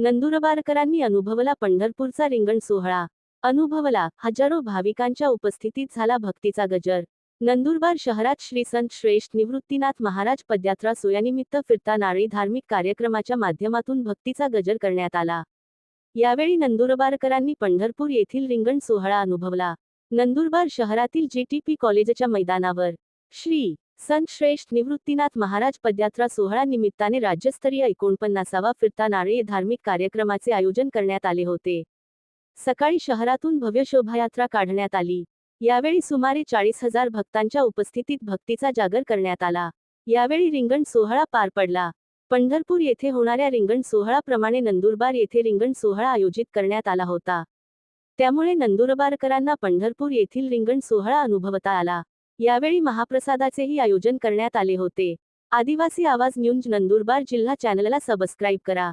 नंदुरबारकरांनी अनुभवला पंढरपूरचा रिंगण सोहळा. अनुभवला हजारो भाविकांच्या उपस्थितीत झाला भक्तीचा गजर. नंदुरबार शहरात श्री संत श्रेष्ठ निवृत्तीनाथ महाराज पदयात्रा सोयानिमित्त फिरता नाळी धार्मिक कार्यक्रमाच्या माध्यमातून भक्तीचा गजर करण्यात आला. यावेळी नंदुरबारकरांनी पंढरपूर येथील रिंगण सोहळा अनुभवला. नंदुरबार शहरातील जेटीपी कॉलेजच्या मैदानावर. श्री. संतश्रेष्ठ निवृत्तीनाथ महाराज पदयात्रा सोहळा निमित्ताने राज्यस्तरीय एकोणपन्नासावा फिरता नारळी धार्मिक कार्यक्रमाचे आयोजन करण्यात आले होते. सकाळी शहरातून भव्य शोभायात्रा काढण्यात आली. यावेळी सुमारे चाळीस हजार भक्तांच्या उपस्थितीत भक्तीचा जागर करण्यात आला. यावेळी रिंगण सोहळा पार पडला. पंढरपूर येथे होणाऱ्या रिंगण सोहळाप्रमाणे नंदुरबार येथे रिंगण सोहळा आयोजित करण्यात आला होता. त्यामुळे नंदुरबारकरांना पंढरपूर येथील रिंगण सोहळा अनुभवता आला. यावेळी महाप्रसादाचेही आयोजन करण्यात आले होते. आदिवासी आवाज न्यूज नंदुरबार जिल्हा चॅनलला सबस्क्राईब करा.